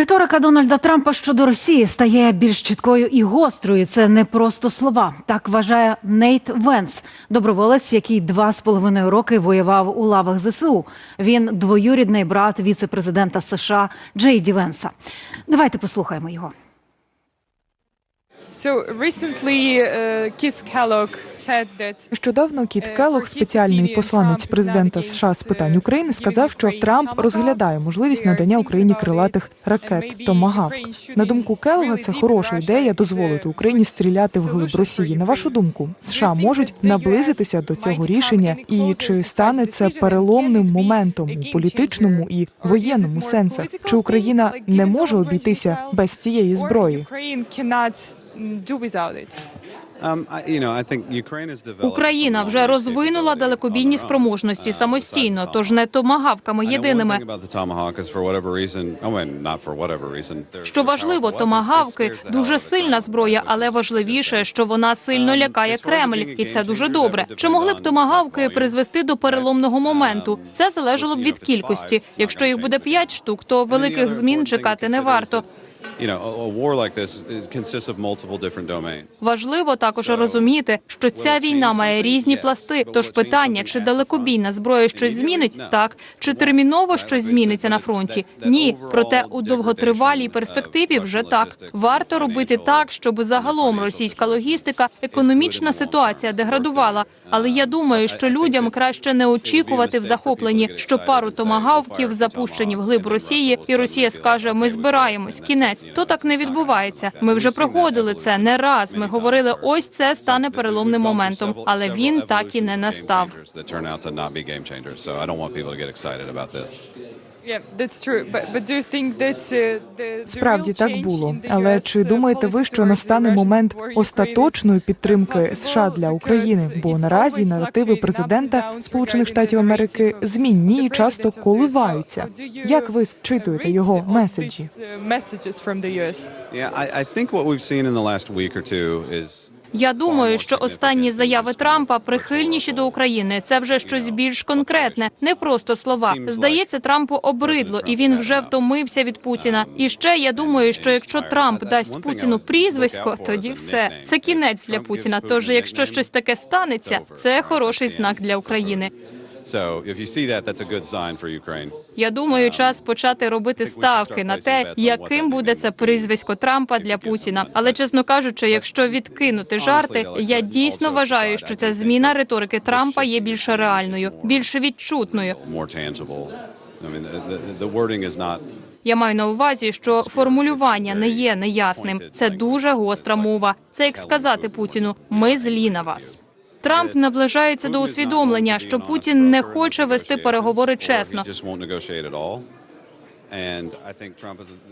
Риторика Дональда Трампа щодо Росії стає більш чіткою і гострою. Це не просто слова. Так вважає Нейт Венс, доброволець, який два з половиною роки воював у лавах ЗСУ. Він двоюрідний брат віце-президента США Джей Ді Венса. Давайте послухаємо його. Uh, said that Кіт Келлог, спеціальний посланець президента США з питань України, сказав, що Трамп розглядає можливість надання Україні крилатих ракет Томагавк. На думку Келлога, це хороша ідея дозволити Україні стріляти в глиб Росії. На вашу думку, США можуть наблизитися до цього рішення, і чи стане це переломним моментом у політичному і воєнному сенсах? Чи Україна не може обійтися без цієї зброї? do without it. Um, Україна вже розвинула далекобійні спроможності самостійно, тож не томагавками єдиними. Що важливо, томагавки дуже сильна зброя, але важливіше, що вона сильно лякає Кремль, і це дуже добре. Чи могли б томагавки призвести до переломного моменту? Це залежало б від кількості. Якщо їх буде п'ять штук, то великих змін чекати не варто. You know, також розуміти, що ця війна має різні пласти. Тож питання, чи далекобійна зброя щось змінить, так чи терміново щось зміниться на фронті? Ні, проте у довготривалій перспективі вже так. Варто робити так, щоб загалом російська логістика, економічна ситуація деградувала. Але я думаю, що людям краще не очікувати в захопленні, що пару томагавків запущені в глиб Росії, і Росія скаже: Ми збираємось. Кінець то так не відбувається. Ми вже проходили це не раз. Ми говорили, ось це стане переломним моментом, але він так і не настав. Uh, Справді так було. Але чи uh, думаєте ви, що настане момент остаточної підтримки США для України? Бо наразі наративи президента Сполучених Штатів Америки змінні і часто коливаються. Як ви зчитуєте read його меседжі? Я думаю, що останні заяви Трампа прихильніші до України. Це вже щось більш конкретне, не просто слова. Здається, Трампу обридло, і він вже втомився від Путіна. І ще я думаю, що якщо Трамп дасть Путіну прізвисько, тоді все це кінець для Путіна. Тож, якщо щось таке станеться, це хороший знак для України. So if you see that, that's a good sign for Ukraine. Я думаю, час почати робити ставки на те, яким буде це прізвисько Трампа для Путіна. Але чесно кажучи, якщо відкинути жарти, я дійсно вважаю, що ця зміна риторики Трампа є більш реальною, більш відчутною. Я маю на увазі, що формулювання не є неясним. Це дуже гостра мова. Це як сказати Путіну: ми злі на вас. Трамп наближається до усвідомлення, що Путін не хоче вести переговори чесно.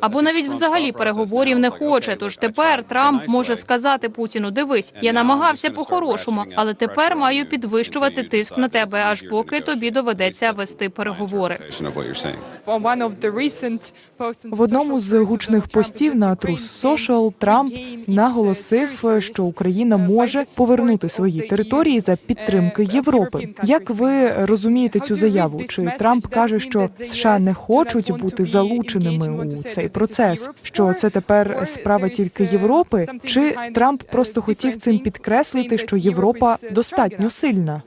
Або навіть взагалі переговорів не хоче. Тож тепер Трамп може сказати Путіну: дивись, я намагався по-хорошому, але тепер маю підвищувати тиск на тебе, аж поки тобі доведеться вести переговори. В одному з гучних постів на Трус Social Трамп наголосив, uh, що Україна може повернути свої території за підтримки uh, Європи. Як ви розумієте цю заяву? Чи? Трамп каже, що США не хочуть бути залученими у цей процес? Що це тепер справа тільки Європи? Чи Трамп просто хотів цим підкреслити, що Європа достатньо сильна?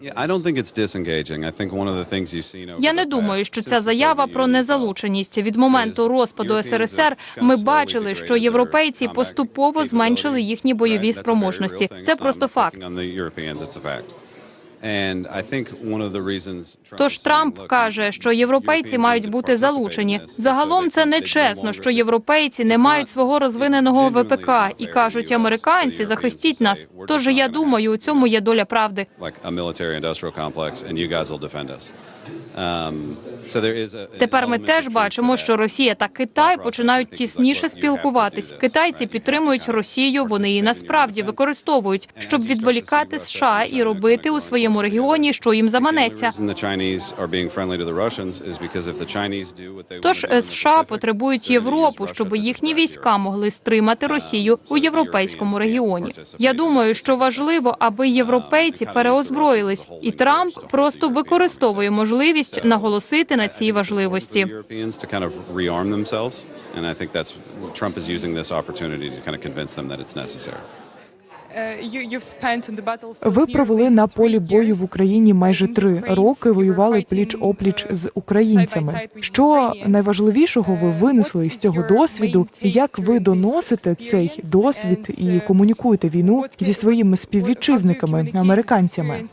Я не думаю, що ця заява про незалученість від моменту розпаду СРСР. Ми бачили, що європейці поступово зменшили їхні бойові спроможності. Це просто факт. Тож Трамп каже, що європейці мають бути залучені. Загалом це не чесно, що європейці не мають свого розвиненого ВПК і кажуть, американці захистіть нас. Тож я думаю, у цьому є доля правди. Um, Тепер ми теж бачимо, що. Росія та Китай починають тісніше спілкуватись. Китайці підтримують Росію. Вони її насправді використовують, щоб відволікати США і робити у своєму регіоні, що їм заманеться. Тож США потребують Європу, щоб їхні війська могли стримати Росію у європейському регіоні. Я думаю, що важливо, аби європейці переозброїлись, і Трамп просто використовує можливість наголосити на цій важливості. And I think that's Trump is using this opportunity to kind of convince them that it's necessary. Ви провели на полі бою в. Україні майже три роки. Воювали пліч опліч з українцями. Що найважливішого ви винесли what з цього досвіду, як ви доносите цей досвід і комунікуєте війну зі своїми співвітчизниками, американцями?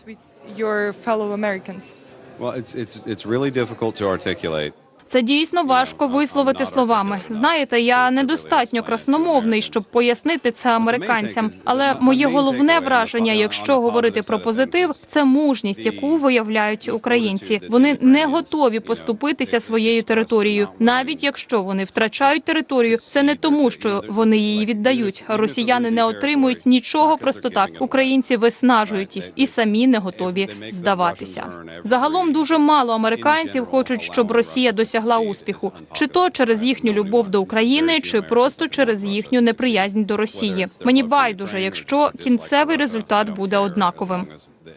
Це дійсно важко висловити словами. Знаєте, я недостатньо красномовний, щоб пояснити це американцям. Але моє головне враження, якщо говорити про позитив, це мужність, яку виявляють українці. Вони не готові поступитися своєю територією, навіть якщо вони втрачають територію. Це не тому, що вони її віддають. Росіяни не отримують нічого просто так. Українці виснажують їх і самі не готові здаватися. Загалом дуже мало американців хочуть, щоб Росія досягла успіху, чи то через їхню любов до України, чи просто через їхню неприязнь до Росії. Мені байдуже, якщо кінцевий результат буде однаковим.